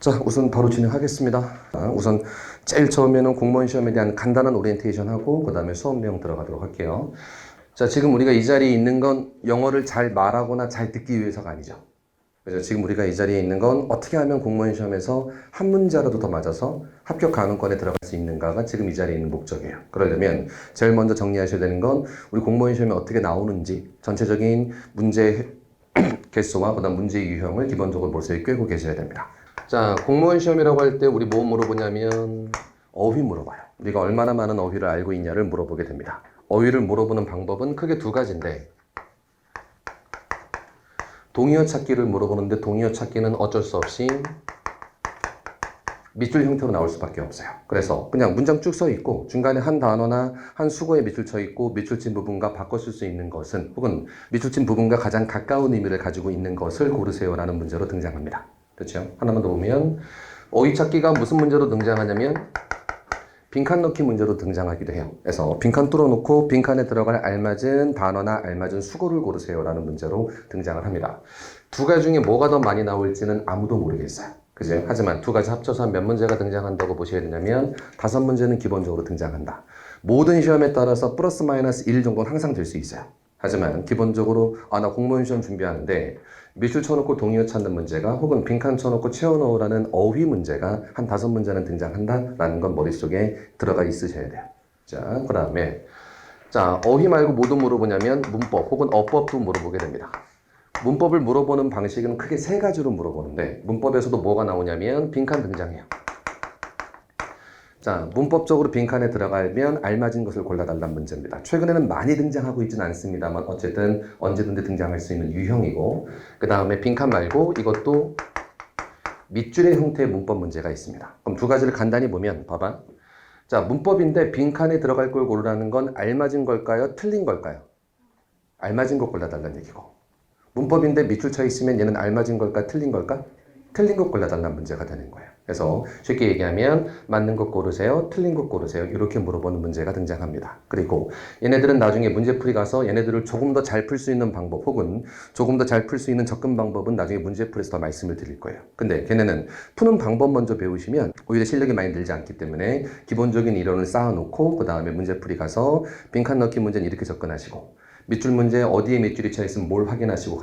자, 우선 바로 진행하겠습니다. 아, 우선 제일 처음에는 공무원 시험에 대한 간단한 오리엔테이션 하고 그 다음에 수업 내용 들어가도록 할게요. 자, 지금 우리가 이 자리에 있는 건 영어를 잘 말하거나 잘 듣기 위해서가 아니죠. 그래서 지금 우리가 이 자리에 있는 건 어떻게 하면 공무원 시험에서 한 문제라도 더 맞아서 합격 가능권에 들어갈 수 있는가가 지금 이 자리에 있는 목적이에요. 그러려면 제일 먼저 정리하셔야 되는 건 우리 공무원 시험에 어떻게 나오는지 전체적인 문제 개수와 그다음 문제 유형을 기본적으로 머릿속에 꿰고 계셔야 됩니다. 자, 공무원 시험이라고 할 때 우리 뭐 물어보냐면 어휘 물어봐요. 우리가 얼마나 많은 어휘를 알고 있냐를 물어보게 됩니다. 어휘를 물어보는 방법은 크게 두 가지인데 동의어 찾기를 물어보는데 동의어 찾기는 어쩔 수 없이 밑줄 형태로 나올 수밖에 없어요. 그래서 그냥 문장 쭉 써 있고 중간에 한 단어나 한 수거에 밑줄 쳐 있고 밑줄 친 부분과 바꿔 쓸 수 있는 것은 혹은 밑줄 친 부분과 가장 가까운 의미를 가지고 있는 것을 고르세요라는 문제로 등장합니다. 그렇죠? 하나만 더 보면 어휘 찾기가 무슨 문제로 등장하냐면 빈칸 넣기 문제로 등장하기도 해요. 그래서 빈칸 뚫어놓고 빈칸에 들어갈 알맞은 단어나 알맞은 수고를 고르세요라는 문제로 등장을 합니다. 두 가지 중에 뭐가 더 많이 나올지는 아무도 모르겠어요. 그죠? 하지만 두 가지 합쳐서 몇 문제가 등장한다고 보셔야 되냐면 다섯 문제는 기본적으로 등장한다. 모든 시험에 따라서 플러스 마이너스 1 정도는 항상 될 수 있어요. 하지만 기본적으로 아 나 공무원 시험 준비하는데 밑줄 쳐놓고 동의어 찾는 문제가 혹은 빈칸 쳐놓고 채워넣으라는 어휘 문제가 한 다섯 문제는 등장한다라는 건 머릿속에 들어가 있으셔야 돼요. 자, 그 다음에 자 어휘 말고 뭐도 물어보냐면 문법 혹은 어법도 물어보게 됩니다. 문법을 물어보는 방식은 크게 세 가지로 물어보는데 문법에서도 뭐가 나오냐면 빈칸 등장해요. 자, 문법적으로 빈칸에 들어가면 알맞은 것을 골라달라는 문제입니다. 최근에는 많이 등장하고 있지는 않습니다만 어쨌든 언제든지 등장할 수 있는 유형이고 그 다음에 빈칸 말고 이것도 밑줄의 형태의 문법 문제가 있습니다. 그럼 두 가지를 간단히 보면 봐봐. 자, 문법인데 빈칸에 들어갈 걸 고르라는 건 알맞은 걸까요? 틀린 걸까요? 알맞은 거 골라달라는 얘기고 문법인데 밑줄 쳐 있으면 얘는 알맞은 걸까 틀린 걸까? 틀린 것 골라달라는 문제가 되는 거예요. 그래서 쉽게 얘기하면 맞는 것 고르세요, 틀린 것 고르세요 이렇게 물어보는 문제가 등장합니다. 그리고 얘네들은 나중에 문제풀이 가서 얘네들을 조금 더 잘 풀 수 있는 방법 혹은 조금 더 잘 풀 수 있는 접근 방법은 나중에 문제풀이에서 더 말씀을 드릴 거예요. 근데 걔네는 푸는 방법 먼저 배우시면 오히려 실력이 많이 늘지 않기 때문에 기본적인 이론을 쌓아놓고 그 다음에 문제풀이 가서 빈칸 넣기 문제는 이렇게 접근하시고 밑줄 문제 어디에 밑줄이 쳐 있으면 뭘 확인하시고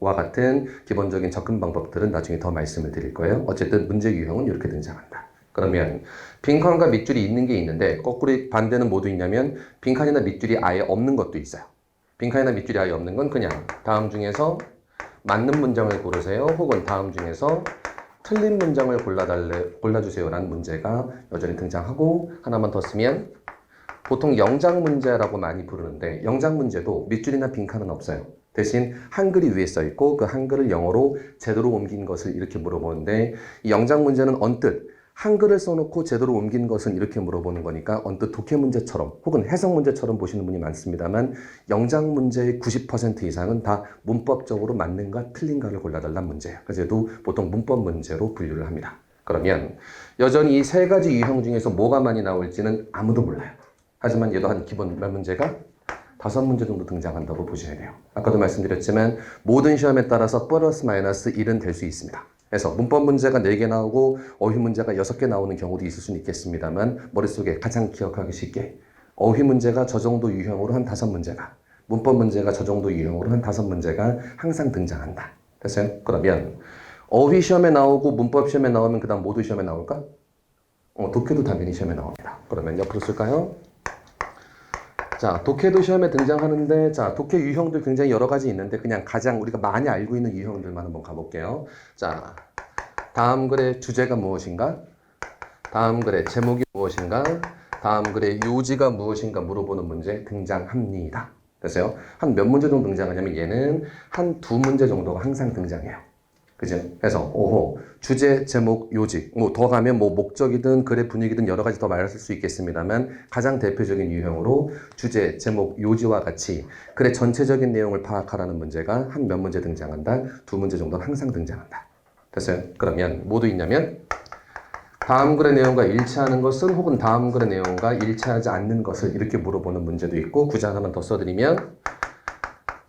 와 같은 기본적인 접근 방법들은 나중에 더 말씀을 드릴 거예요. 어쨌든 문제 유형은 이렇게 등장한다. 그러면 빈칸과 밑줄이 있는 게 있는데 거꾸로 반대는 뭐도 있냐면 빈칸이나 밑줄이 아예 없는 것도 있어요. 빈칸이나 밑줄이 아예 없는 건 그냥 다음 중에서 맞는 문장을 고르세요. 혹은 다음 중에서 틀린 문장을 골라달래 골라주세요라는 문제가 여전히 등장하고 하나만 더 쓰면 보통 영장 문제라고 많이 부르는데 영장 문제도 밑줄이나 빈칸은 없어요. 대신 한글이 위에 써 있고 그 한글을 영어로 제대로 옮긴 것을 이렇게 물어보는데 이 영장 문제는 언뜻 한글을 써놓고 제대로 옮긴 것은 이렇게 물어보는 거니까 언뜻 독해 문제처럼 혹은 해석 문제처럼 보시는 분이 많습니다만 영장 문제의 90% 이상은 다 문법적으로 맞는가 틀린가를 골라달라는 문제예요. 그래서 얘도 보통 문법 문제로 분류를 합니다. 그러면 여전히 이 세 가지 유형 중에서 뭐가 많이 나올지는 아무도 몰라요. 하지만 얘도 한 기본 몇 문제가 다섯 문제 정도 등장한다고 보셔야 돼요. 아까도 말씀드렸지만 모든 시험에 따라서 플러스 마이너스 1은 될 수 있습니다. 그래서 문법 문제가 4개 나오고 어휘 문제가 6개 나오는 경우도 있을 수는 있겠습니다만 머릿속에 가장 기억하기 쉽게 어휘 문제가 저 정도 유형으로 한 다섯 문제가 문법 문제가 저 정도 유형으로 한 다섯 문제가 항상 등장한다. 됐어요? 그러면 어휘 시험에 나오고 문법 시험에 나오면 그 다음 모두 시험에 나올까? 어, 독해도 당연히 시험에 나옵니다. 그러면 옆으로 쓸까요? 자, 독해도 시험에 등장하는데, 자, 독해 유형들 굉장히 여러 가지 있는데, 그냥 가장 우리가 많이 알고 있는 유형들만 한번 가볼게요. 자, 다음 글의 주제가 무엇인가? 다음 글의 제목이 무엇인가? 다음 글의 요지가 무엇인가 물어보는 문제 등장합니다. 됐어요? 한 몇 문제 정도 등장하냐면 얘는 한 두 문제 정도가 항상 등장해요. 그죠? 그래서 오호 주제, 제목, 요지 뭐 더 가면 뭐 목적이든 글의 분위기든 여러 가지 더 말할 수 있겠습니다만 가장 대표적인 유형으로 주제, 제목, 요지와 같이 글의 전체적인 내용을 파악하라는 문제가 한 몇 문제 등장한다. 두 문제 정도는 항상 등장한다. 됐어요? 그러면 뭐도 있냐면 다음 글의 내용과 일치하는 것은 혹은 다음 글의 내용과 일치하지 않는 것을 이렇게 물어보는 문제도 있고 구자 하나만 더 써드리면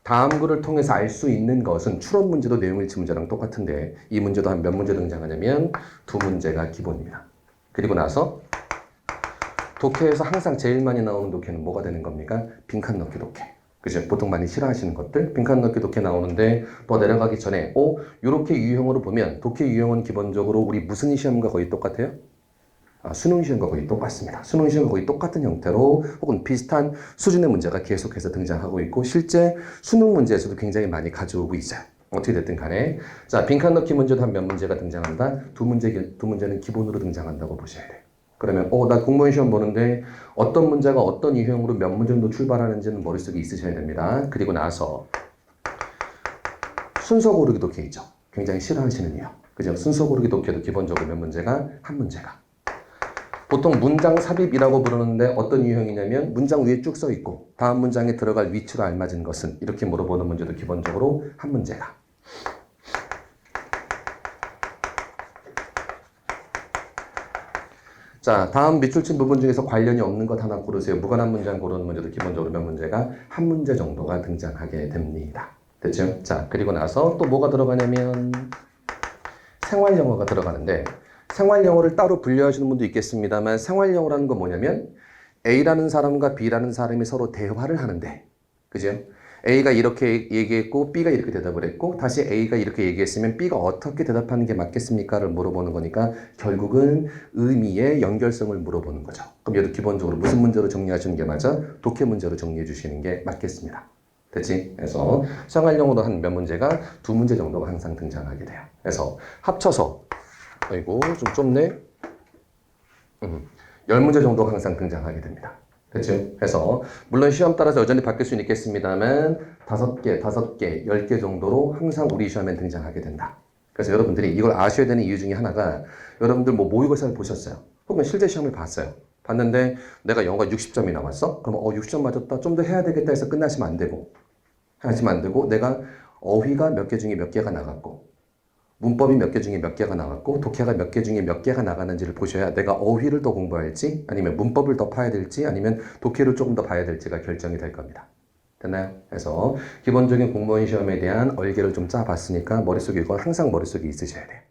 다음 글을 통해서 알 수 있는 것은 추론 문제도 내용일치 문제랑 똑같은데 이 문제도 한 몇 문제 등장하냐면 두 문제가 기본입니다. 그리고 나서 독해에서 항상 제일 많이 나오는 독해는 뭐가 되는 겁니까? 빈칸 넣기 독해. 그죠? 보통 많이 싫어하시는 것들 빈칸 넣기 독해 나오는데 더 내려가기 전에 어? 이렇게 유형으로 보면 독해 유형은 기본적으로 우리 무슨 시험과 거의 똑같아요? 아, 수능 시험과 거의 똑같습니다. 수능 시험과 거의 똑같은 형태로 혹은 비슷한 수준의 문제가 계속해서 등장하고 있고 실제 수능 문제에서도 굉장히 많이 가져오고 있어요. 어떻게 됐든 간에 자 빈칸 넣기 문제도 한 몇 문제가 등장한다. 두 문제 두 문제는 기본으로 등장한다고 보셔야 돼요. 그러면 어나 공무원 시험 보는데 어떤 문제가 어떤 유형으로 몇 문제 정도 출발하는지는 머릿속에 있으셔야 됩니다. 그리고 나서 순서 고르기 독해 있죠. 굉장히 싫어하시는 유형. 그죠? 순서 고르기 독해도 기본적으로 몇 문제가 한 문제가 보통 문장 삽입이라고 부르는데 어떤 유형이냐면 문장 위에 쭉 써 있고 다음 문장에 들어갈 위치로 알맞은 것은 이렇게 물어보는 문제도 기본적으로 한 문제가 자 다음 밑줄 친 부분 중에서 관련이 없는 것 하나 고르세요. 무관한 문장 고르는 문제도 기본적으로 몇 문제가 한 문제 정도가 등장하게 됩니다. 됐죠? 자 그리고 나서 또 뭐가 들어가냐면 생활 영어가 들어가는데 생활 영어를 따로 분류하시는 분도 있겠습니다만 생활 영어라는 건 뭐냐면 A라는 사람과 B라는 사람이 서로 대화를 하는데 그죠? A가 이렇게 얘기했고 B가 이렇게 대답을 했고 다시 A가 이렇게 얘기했으면 B가 어떻게 대답하는 게 맞겠습니까를 물어보는 거니까 결국은 의미의 연결성을 물어보는 거죠. 그럼 얘도 기본적으로 무슨 문제로 정리하시는 게 맞아? 독해 문제로 정리해 주시는 게 맞겠습니다. 됐지? 그래서 생활용어로 한 몇 문제가 두 문제 정도가 항상 등장하게 돼요. 그래서 합쳐서 아이고 좀 좁네. 음, 열 문제 정도가 항상 등장하게 됩니다. 됐지? 그래서 물론 시험 따라서 여전히 바뀔 수는 있겠습니다만 다섯 개, 다섯 개, 열 개 정도로 항상 우리 시험에 등장하게 된다. 그래서 여러분들이 이걸 아셔야 되는 이유 중에 하나가 여러분들 뭐 모의고사를 보셨어요. 혹은 실제 시험을 봤어요. 봤는데 내가 영어가 60점이 나왔어? 그럼 어 60점 맞았다. 좀 더 해야 되겠다 해서 끝나시면 안 되고 하시면 안 되고 내가 어휘가 몇 개 중에 몇 개가 나갔고 문법이 몇 개 중에 몇 개가 나갔고 독해가 몇 개 중에 몇 개가 나가는지를 보셔야 내가 어휘를 더 공부할지 아니면 문법을 더 파야 될지 아니면 독해를 조금 더 봐야 될지가 결정이 될 겁니다. 됐나요? 그래서 기본적인 공무원 시험에 대한 얼개를 좀 짜봤으니까 머릿속에 이건 항상 머릿속에 있으셔야 돼요. 자,